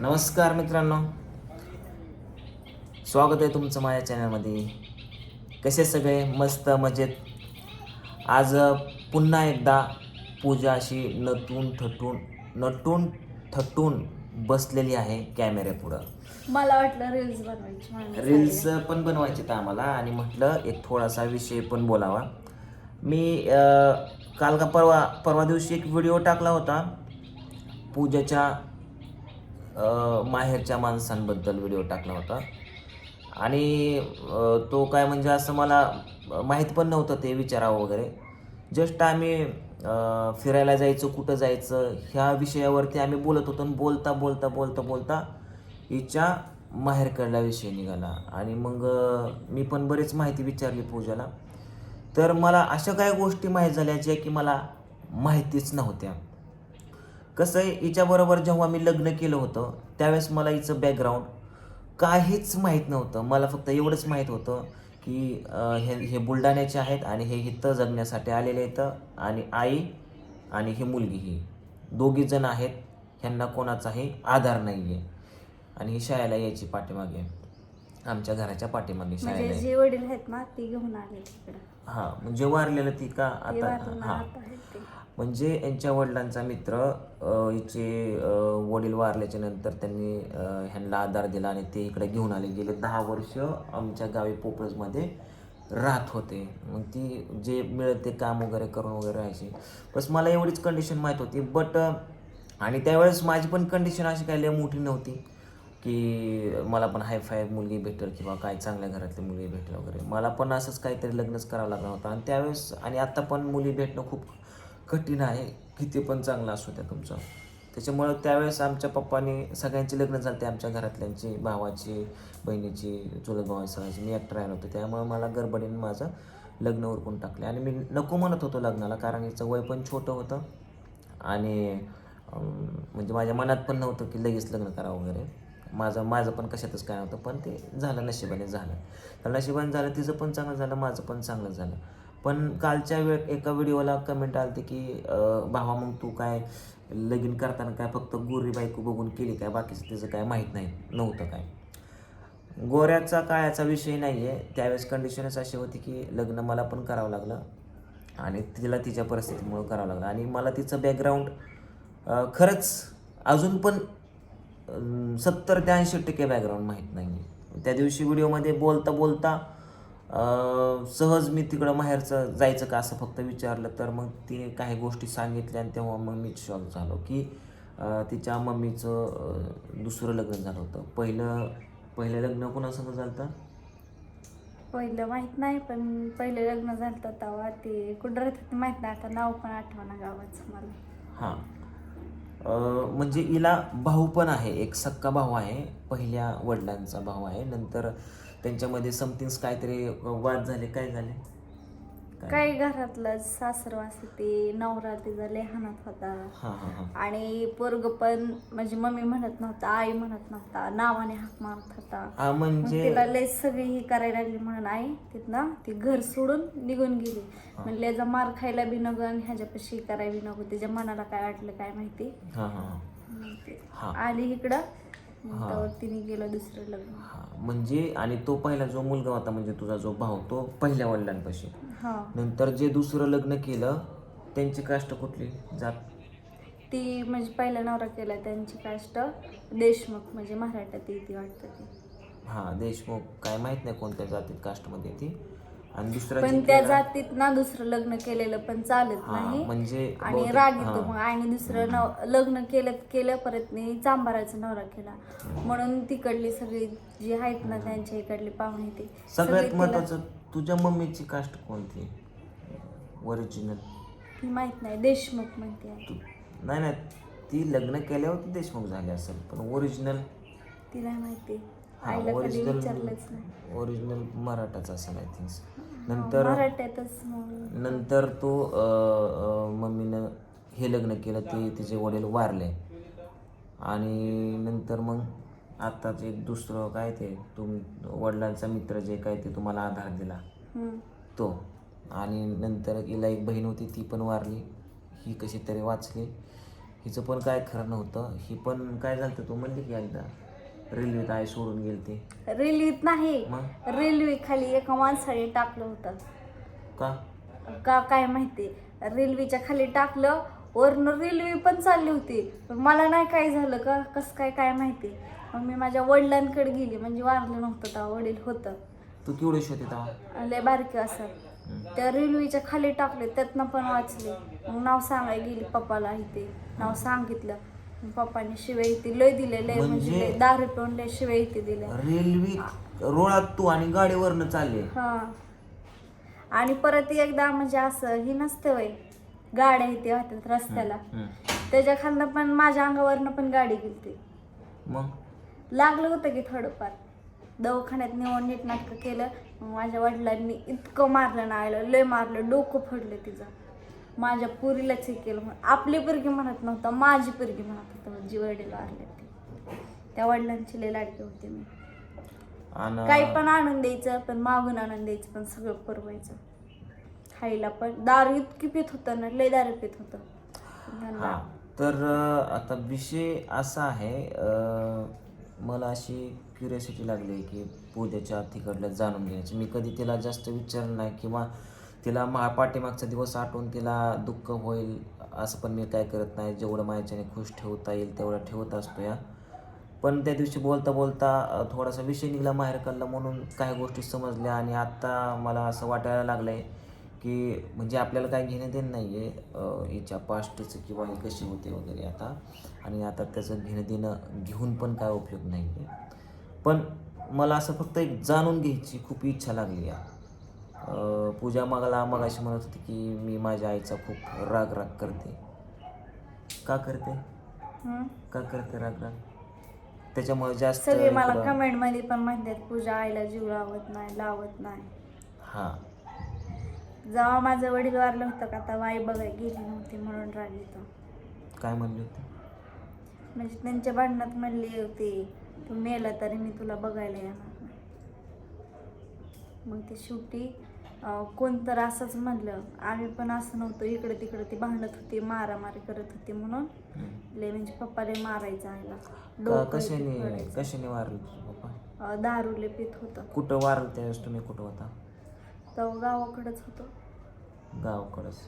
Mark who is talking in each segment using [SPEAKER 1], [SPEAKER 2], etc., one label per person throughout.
[SPEAKER 1] नमस्कार मित्रांनो. स्वागत आहे तुमचं माझ्या चॅनलमध्ये कसे सगळे? मस्त मजेत. आज पुन्हा एकदा पूजा अशी नटून थटून नटून थटून बसलेली आहे कॅमेऱ्यापुढं
[SPEAKER 2] मला वाटलं रील्स बनवायची
[SPEAKER 1] रील्स पण बनवायचे तर आम्हाला आणि म्हटलं एक थोडासा विषय पण बोलावा. मी काल का परवा परवा दिवशी एक व्हिडिओ टाकला होता. पूजाच्या माहेरच्या माणसांबद्दल व्हिडिओ टाकला होता. आणि तो काय म्हणजे असं मला माहीत पण नव्हतं ते विचारावं वगैरे. जस्ट आम्ही फिरायला जायचं कुठं जायचं ह्या विषयावरती आम्ही बोलत होतो आणि बोलता बोलता बोलता बोलता हिच्या माहेरकडला विषय निघाला. आणि मग मी पण बरीच माहिती विचारली पूजाला. तर मला अशा काही गोष्टी माहीत झाल्या ज्या की मला माहितीच नव्हत्या. कसं आहे हिच्याबरोबर जेव्हा मी लग्न केलं होतं त्यावेळेस मला हिचं बॅकग्राऊंड काहीच माहीत नव्हतं. मला फक्त एवढंच माहीत होतं की हे हे बुलढाण्याचे आहेत आणि हे इथं जगण्यासाठी आलेले इथं आणि आई आणि ही मुलगी ही. दोघी जण आहेत ह्यांना कोणाचाही आधार नाही आहे आणि ही शाळेला यायची पाठीमागे. आमच्या घराच्या पाठीमागे
[SPEAKER 2] म्हणजे. जे वडील आहेत ना ते घेऊन आले तिकडं.
[SPEAKER 1] हां म्हणजे वारलेलं ती का
[SPEAKER 2] ते
[SPEAKER 1] आता? हां.
[SPEAKER 2] आता आहेत ते.
[SPEAKER 1] म्हणजे यांच्या वडिलांचा मित्र अ, हिचे अ, वडील वारल्याच्या नंतर त्यांनी अ, ह्यांना आधार दिला आणि ते इकडे घेऊन आले. गेले दहा वर्ष आमच्या गावी पोपळजमध्ये राहत होते. मग ती जे मिळत ते काम वगैरे करून वगैरे राहायचे बस मला एवढीच कंडिशन माहीत होती बट आणि त्यावेळेस माझी पण कंडिशन अशी काही लय मोठी नव्हती. की मला पण हाय फाय मुलगी भेटेल किंवा काय चांगल्या घरातली मुलगी भेटेल वगैरे. मला पण असंच काहीतरी लग्नच करावं लागलं होतं. आणि त्यावेळेस आणि आत्ता पण मुली भेटणं खूप कठीण आहे. किती पण चांगलं असू द्या तुमचं. त्याच्यामुळं त्यावेळेस आमच्या पप्पानी सगळ्यांचे लग्न झाले आमच्या घरातल्यांची भावाची बहिणीची चुलत भावाची सगळ्यांची. मी एकटा राहिलो होतो. त्यामुळे मला गडबडीने माझं लग्न उरकून टाकले. आणि मी नको म्हणत होतो लग्नाला कारण हिचं वय पण छोटं होतं. आणि म्हणजे माझ्या मनात पण नव्हतं की लगेच लग्न करावं वगैरे. माझं माझं पण कशातच काय नव्हतं पण ते झालं नशिबाने झालं. तर नशिबाने झालं तिचं पण चांगलं झालं माझं पण चांगलं झालं. पण कालच्या वेळ एका व्हिडिओला कमेंट आली की भावा मग तू काय लगीन करताना काय फक्त गोरी बायको बघून केली काय? बाकीचं तिचं काय माहीत नाही नव्हतं काय. गोऱ्याचा काळाचा विषय नाही आहे त्यावेळेस कंडिशनच अशी होती की लग्न मला पण करावं लागलं आणि तिला तिच्या परिस्थितीमुळं करावं लागलं. आणि मला तिचं बॅकग्राऊंड खरंच अजून पण सत्तर ते ऐंशी टक्के बॅकग्राऊंड माहीत नाही आहे त्या दिवशी व्हिडिओमध्ये बोलता बोलता सहज मी तिकडं माहेरचं जायचं का असं फक्त विचारलं तर मग तिने काही गोष्टी सांगितल्या आणि तेव्हा मग मी शॉक झालो की तिच्या मम्मीचं दुसरं लग्न झालं होतं. पहिलं पहिलं लग्न कोणासंग झालं होतं?
[SPEAKER 2] पहिलं माहीत नाही पण पहिलं लग्न झालं तेव्हा ते कुठं माहीत नाही. आता नाव पण आठवना गावाचं मला.
[SPEAKER 1] हां. म्हणजे हिला भाऊ पण आहे एक सक्का भाऊ आहे पहिल्या वडिलांचा भाऊ आहे. नंतर त्यांच्यामध्ये समथिंग्स काहीतरी वाद झाले काय झाले? काय?
[SPEAKER 2] काही घरातलं सासरवास ते नवरा तिचा लेहानात होता. आणि पोरग पण म्हणजे मम्मी म्हणत नव्हता आई म्हणत नव्हता नावाने हाक मारत होता.
[SPEAKER 1] म्हणजे
[SPEAKER 2] तिला लय सगळी ही करायला लागली म्हणून आई तिथनं ती घर सोडून निघून गेली. म्हणले याचा मार खायला बी नको आणि ह्याच्यापाशी करायला बी नको तिच्या मनाला काय वाटलं काय माहिती. आली इकडं. तेव्हा तिने गेलं दुसरं लग्न.
[SPEAKER 1] हां. म्हणजे आणि तो पहिला जो मुलगा होता म्हणजे तुझा जो भाऊ तो पहिल्या वडिलांपाशी.
[SPEAKER 2] हा.
[SPEAKER 1] नंतर जे दुसरं लग्न केलं त्यांची कास्ट कुठली? जात.
[SPEAKER 2] ती म्हणजे पहिला नवरा केला त्यांची कास्ट देशमुख म्हणजे मराठ्यात येते वाटतं ती.
[SPEAKER 1] हां. देशमुख काय माहीत नाही कोणत्या जातीत कास्टमध्ये ती. आणि दुसरं
[SPEAKER 2] पण त्या जातीत ना दुसरं लग्न केलेलं पण चालत नाही.
[SPEAKER 1] म्हणजे
[SPEAKER 2] आणि
[SPEAKER 1] बहुतेक-
[SPEAKER 2] राग येतो. मग आणि दुसरं नव लग्न केलं केलं परत मी चांबाराचा नवरा केला. म्हणून तिकडली सगळी जी आहेत ना त्यांच्या इकडली पाहुणे ते
[SPEAKER 1] सगळ्यात
[SPEAKER 2] तिला-
[SPEAKER 1] महत्वाचं तुझ्या मम्मीची कास्ट कोणती? ओरिजिनल
[SPEAKER 2] ती माहीत नाही देशमुख म्हणते आहे.
[SPEAKER 1] नाही नाही ती लग्न केल्यावर ती देशमुख झाली असेल पण ओरिजिनल
[SPEAKER 2] तिला माहिती. आईला कधी
[SPEAKER 1] original-
[SPEAKER 2] विचारलंच नाही.
[SPEAKER 1] ओरिजिनल मराठाच असेल आय थिंक नंतर
[SPEAKER 2] मराठ्यातच मग
[SPEAKER 1] नंतर तो अं, अं, मम्मीनं हे लग्न केलं ते तिचे वडील वारले. आणि नंतर मग आत्ताच एक दुसरं काय ते तुम वडिलांचा मित्र जे काय ते तुम्हाला आधार दिला.
[SPEAKER 2] हम्म.
[SPEAKER 1] तो. आणि नंतर हिला एक बहीण होती ती पण वारली. ही कशी तरी वाचली. हिचं पण काय खरं नव्हतं. ही पण काय झालं तू म्हणली की एकदा. रेल्वेत आई सोडून गेली ते?
[SPEAKER 2] रेल्वेत नाही.
[SPEAKER 1] मग?
[SPEAKER 2] रेल्वे खाली एका माणसाने टाकलं होतं.
[SPEAKER 1] का?
[SPEAKER 2] का काय माहिती? रेल्वेच्या खाली टाकलं वरनं रेल्वे पण चालली होती. पण मला नाही काय झालं का? कसं काय काय माहिती? मग मी माझ्या वडिलांकडे गेली. म्हणजे वारलं नव्हतं तेव्हा वडील होतं.
[SPEAKER 1] तू केवढी होती तेव्हा?
[SPEAKER 2] लय बारके असं. त्या रेल्वेच्या खाली टाकले त्यातनं पण वाचले. मग नाव सांगायला गेली पप्पाला इथे. नाव सांगितलं. पप्पाने शिव्या इथे लय दिले लय म्हणजे
[SPEAKER 1] म्हणजे-
[SPEAKER 2] दारू पिऊन लय शिव्या इथे दिल्या.
[SPEAKER 1] रेल्वे रोळात तू आणि गाडीवरनं चालले.
[SPEAKER 2] हा. आणि परत एकदा म्हणजे असं ही नसते वय गाड्या इथे होत्यात रस्त्याला.
[SPEAKER 1] हम्म.
[SPEAKER 2] त्याच्या खालनं पण माझ्या अंगावरनं पण गाडी गेलती.
[SPEAKER 1] मग?
[SPEAKER 2] लागलं होतं की थोडंफार. दवाखान्यात नेऊन नीटनाटकं केलं. मग माझ्या वडिलांनी इतकं मारलं ना लय मारलं डोकं फडलं तिचं. माझ्या पुरीलाच हे केलं म्हणून. आपली पोरगी म्हणत नव्हतं माझी पोरगी म्हणत होतं माझी वडील वारले ते त्या वडिलांची लय लाडकी होते मी. काही पण आणून द्यायचं पण मागून आणून द्यायचं पण सगळं पुरवायचं. खायला पण दारू इतकी पित होतं ना लय दारू पित होतं.
[SPEAKER 1] तर आता विषय असा आहे मला अशी क्युरियोसिटी लागली की पूजेच्या तिकडलं जाणून घ्यायची. मी कधी तिला जास्त विचारलं नाही किंवा तिला मा पाठीमागचा दिवस आठवून तिला दुःख होईल असं पण मी काय करत नाही. जेवढं माझ्याने खुश ठेवता येईल तेवढं ठेवत असतो या. पण त्या दिवशी बोलता बोलता थोडासा विषय निघाला बाहेर काढला म्हणून काही गोष्टी समजल्या आणि आत्ता मला असं वाटायला लागलं आहे की म्हणजे आपल्याला काय घेणं देणं नाही आहे हिच्या पास्टचं किंवा ही कशी होते वगैरे आता. आणि आता त्याचं घेणं देणं घेऊन पण काय उपयोग नाही आहे पण मला असं फक्त एक जाणून घ्यायची खूप इच्छा लागली आहे पूजा मगाला मगाशी म्हणत होती की मी माझ्या आईचा खूप राग राग करते. का करते? का करते राग राग? त्याच्यामुळे जास्त
[SPEAKER 2] सगळे मला
[SPEAKER 1] इकडं-
[SPEAKER 2] कमेंटमध्ये पण म्हणतात पूजा आईला जीव लावत नाही लावत नाही.
[SPEAKER 1] हा.
[SPEAKER 2] जेव्हा माझं वडील वारलं होतं का तेव्हा आई बघाय गेली नव्हती म्हणून राग येतो.
[SPEAKER 1] काय म्हणली होती?
[SPEAKER 2] म्हणजे त्यांच्या भांडणात म्हणली होती तू मेला तरी मी तुला बघायला येणार नाही. मग ते शेवटी कोण तर असंच म्हणलं आम्ही पण असं नव्हतं इकडे तिकडे ती भांडत होती मारामारी करत होती म्हणून. लय म्हणजे पप्पाला मारायचं आईला
[SPEAKER 1] कशाने. कशाने वारलं तुझं पप्पा
[SPEAKER 2] अं, दारू लय पित होतं
[SPEAKER 1] कुठं वारलं त्यावेळेस तुम्ही कुठं होता
[SPEAKER 2] तेव्हा गावाकडेच होतो
[SPEAKER 1] गावाकडंच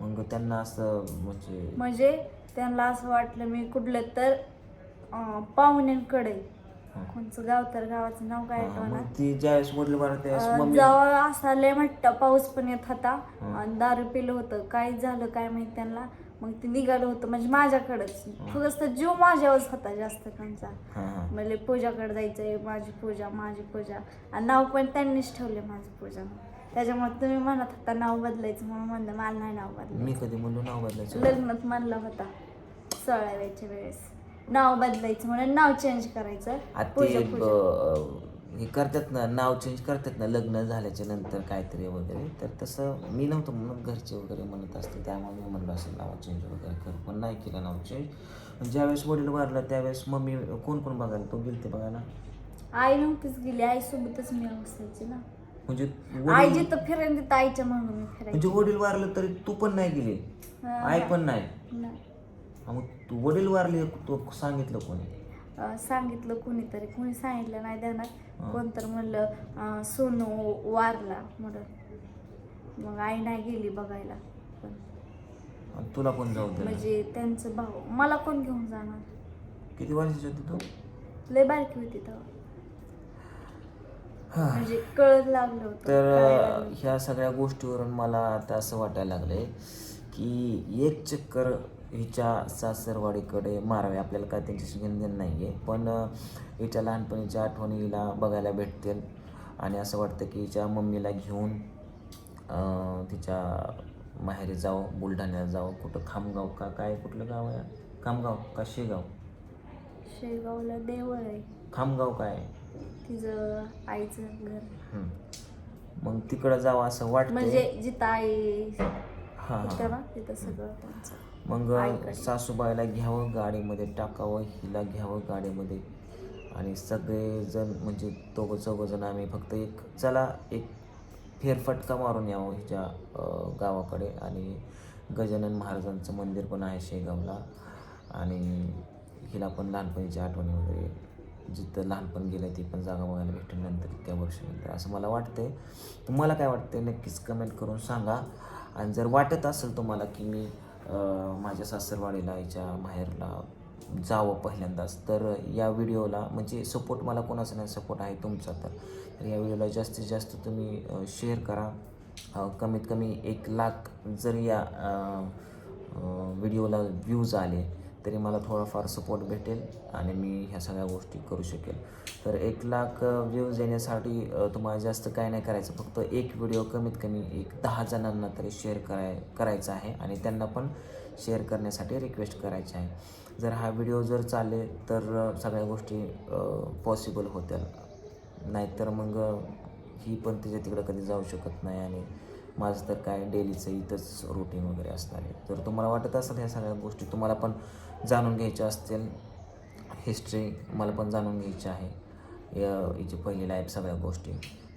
[SPEAKER 1] मग त्यांना असं म्हणजे
[SPEAKER 2] म्हणजे त्यांना असं वाटलं मी कुठलं तर अं, पाहुण्यांकडे. कोणचं गाव तर गावाचं नाव काय आठवणार
[SPEAKER 1] मग ती ज्यावेळेस वडील वारलं त्यावेळेस
[SPEAKER 2] अं,
[SPEAKER 1] मम्मी
[SPEAKER 2] जेव्हा असा लय मोठा पाऊस पण येत होता. आणि दारू पिलं होतं. काय झालं काय माहीत त्यांना? मग ते निघालं होतं म्हणजे माझ्याकडेच. थोडस जीव माझ्यावरच होता जास्त त्यांचा.
[SPEAKER 1] हा हा.
[SPEAKER 2] म्हणजे पूजाकडे जायचंय माझी पूजा माझी पूजा. आणि नाव पण त्यांनीच ठेवले माझी पूजा. त्याच्यामुळे तुम्ही म्हणत होता नाव बदलायचं म्हणून म्हणलं मला नाही नाव बदलायचं.
[SPEAKER 1] मी कधी म्हणलो नाव बदलायचं?
[SPEAKER 2] लग्नात म्हणला होता सोळाव्याच्या वेळेस. नाव बदलायचं म्हणून नाव चेंज करायचं.
[SPEAKER 1] ते
[SPEAKER 2] पूजा
[SPEAKER 1] ब- हे करतात ना नाव चेंज करतात ना लग्न झाल्याच्यानंतर काहीतरी वगैरे तर तसं मी नव्हतं म्हणत घरचे वगैरे म्हणत असते त्यामुळे मी म्हणलं असेल नाव चेंज वगैरे कर पण नाही केलं नाव चेंज ज्यावेळेस वडील वारलं त्यावेळेस मम्मी कोण कोण बघायला? तो गेलते बघायला
[SPEAKER 2] आई नव्हतीच गेली आई सोबतच मी असायची ना.
[SPEAKER 1] म्हणजे
[SPEAKER 2] आई
[SPEAKER 1] वडील
[SPEAKER 2] जिथं फिरायला तिथं आईच्या म्हणून मी
[SPEAKER 1] म्हणजे
[SPEAKER 2] फिरायची
[SPEAKER 1] वडील वारलं तरी तू पण नाही गेली?
[SPEAKER 2] हा.
[SPEAKER 1] आई पण नाही?
[SPEAKER 2] नाही.
[SPEAKER 1] मग तू वडील वारले तो सांगितलं कोणी?
[SPEAKER 2] अं, सांगितलं कुणीतरी. कुणी सांगितलं नाही देणार.
[SPEAKER 1] हा.
[SPEAKER 2] कोणतर म्हणलं अं, सोनू वारला म्हणून. मग आई नाही गेली बघायला. पण
[SPEAKER 1] आणि तुला पण जाऊ
[SPEAKER 2] म्हणजे त्यांचं भाऊ. मला कोण घेऊन जाणार?
[SPEAKER 1] किती वर्षाची होती तू?
[SPEAKER 2] लय बारकी होती तेव्हा.
[SPEAKER 1] हा.
[SPEAKER 2] म्हणजे कळत लागलं होतं
[SPEAKER 1] तर
[SPEAKER 2] कळायला
[SPEAKER 1] अ,
[SPEAKER 2] लागलं.
[SPEAKER 1] ह्या सगळ्या गोष्टीवरून मला आता असं वाटायला लागलंय की एक चक्कर हिच्या सासरवाडीकडे मारावे. आपल्याला काय त्यांच्याशी घेणं नाही आहे पण हिच्या लहानपणीच्या आठवणी हिला बघायला भेटतील. आणि असं वाटतं की हिच्या मम्मीला घेऊन तिच्या माहेरी जावं बुलढाण्याला जावं. कुठं खामगाव का काय कुठलं गाव आहे? खामगाव का शेगाव?
[SPEAKER 2] शेगावला देवळ आहे.
[SPEAKER 1] खामगाव काय?
[SPEAKER 2] तिचं आईचं घर.
[SPEAKER 1] मग तिकडं जावं असं वाटतं
[SPEAKER 2] म्हणजे जिथं आई
[SPEAKER 1] हां
[SPEAKER 2] होतं ना तिथं सगळं त्यांचं
[SPEAKER 1] मग. सासूबाईला घ्यावं गाडीमध्ये टाकावं हिला घ्यावं गाडीमध्ये. आणि सगळेजण म्हणजे दोघं चौघंजण आम्ही फक्त एक चला एक फेरफटका मारून यावं हिच्या गावाकडे. आणि गजानन महाराजांचं मंदिर पण आहे शेगावला. आणि हिला पण लहानपणीची आठवणी वगैरे. जिथं लहानपण गेलं ती पण जागा बघायला भेटेल नंतर इतक्या वर्षानंतर. असं मला वाटतंय. तुम्हाला काय वाटतंय? नक्कीच कमेंट करून सांगा. आणि जर वाटत असेल तुम्हाला की मी माझ्या सासरवाडीला याच्या माहेरला जावं पहिल्यांदाच तर या व्हिडिओला म्हणजे सपोर्ट मला कोणाचा नाही सपोर्ट आहे तुमचा तर. या व्हिडिओला जास्तीत जास्त तुम्ही शेअर करा. कमीत कमी एक लाख जर या व्हिडिओला व्ह्यूज आले तरी मला थोडाफार सपोर्ट भेटेल आणि मी ह्या सगळ्या गोष्टी करू शकेल. तर एक लाख व्ह्यूज येण्यासाठी तुम्हाला जास्त काय नाही करायचं. फक्त एक व्हिडिओ कमीत कमी एक दहा जणांना तरी शेअर कराय करायचा आहे आणि त्यांना पण शेअर करण्यासाठी रिक्वेस्ट करायची आहे. जर हा व्हिडिओ जर चालेल तर सगळ्या गोष्टी पॉसिबल होतील नाहीतर मग ही पण तिच्या तिकडं कधी जाऊ शकत नाही आणि माझं तर काय डेलीचं इथंच रुटीन वगैरे असणार आहे. तर तुम्हाला वाटत असेल ह्या सगळ्या गोष्टी तुम्हाला पण जाणून घ्यायच्या असतील. हिस्ट्री मला पण जाणून घ्यायची आहे. या हिची पहिली लाईफ सगळ्या गोष्टी.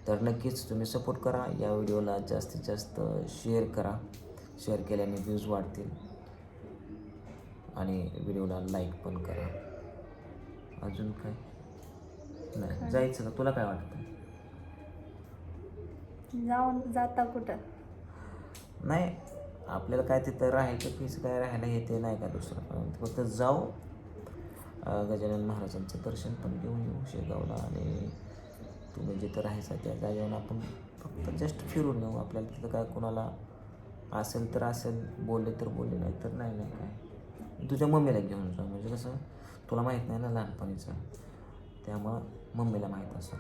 [SPEAKER 1] तर नक्कीच तुम्ही सपोर्ट करा. या व्हिडिओला जास्तीत जास्त शेअर करा. शेअर केल्याने व्ह्यूज वाढतील. आणि व्हिडिओला लाईक पण करा. अजून काय? नाही जायचं का? तुला काय वाटतं?
[SPEAKER 2] जाऊन जाता कुठं?
[SPEAKER 1] नाही आपल्याला काय तिथं राहायचं फीस काय राहायला हे ते नाही का दुसरं. फक्त जाऊ गजानन महाराजांचं दर्शन पण घेऊन येऊ शेगावला आणि तुम्ही जिथं राहायचा त्या जागेवर आपण फक्त जस्ट फिरून येऊ. आपल्याला तिथं काय कोणाला असेल तर असेल बोलले तर बोलले नाही तर नाही नाही काय. तुझ्या मम्मीला घेऊन जा. म्हणजे कसं तुला माहीत नाही ना लहानपणीचं. त्यामुळं मम्मीला माहीत असं.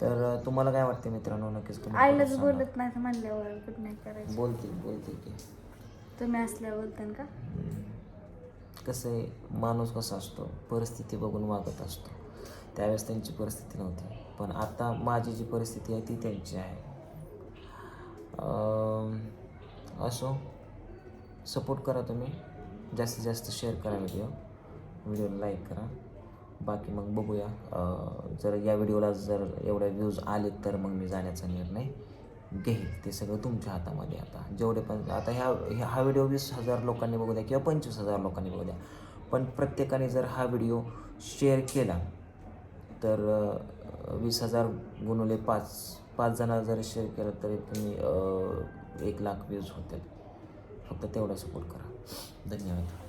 [SPEAKER 1] तर तुम्हाला काय वाटते मित्रांनो? नक्कीच तुम्ही
[SPEAKER 2] आईलाच
[SPEAKER 1] सांगा.
[SPEAKER 2] बोलत नाही म्हणल्यावर कुठं नाही करायचं.
[SPEAKER 1] बोलतील बोलतील की.
[SPEAKER 2] तुम्ही असल्यावर बोलतान का?
[SPEAKER 1] कसं आहे माणूस कसा असतो? परिस्थिती बघून वागत असतो. त्यावेळेस त्यांची परिस्थिती नव्हती. पण आता माझी जी परिस्थिती आहे ती त्यांची आहे. अं, असो सपोर्ट करा तुम्ही. जास्तीत जास्त शेअर करा व्हिडिओ व्हिडिओला लाईक करा. बाकी मग बघूया. जर या व्हिडिओला जर एवढ्या व्ह्यूज आले तर मग मी जाण्याचा निर्णय घेईल. ते सगळं तुमच्या हातामध्ये आता. जेवढे पण आता ह्या ह्या- हा व्हिडिओ वीस हजार लोकांनी बघू द्या किंवा पंचवीस हजार लोकांनी बघू द्या. पण प्रत्येकाने जर हा व्हिडिओ शेअर केला तर वीस हजार गुणवले पाच पाच जणांना जर शेअर केलं तरी तुम्ही एक लाख व्ह्यूज होतील. फक्त तेवढा सपोर्ट करा. धन्यवाद.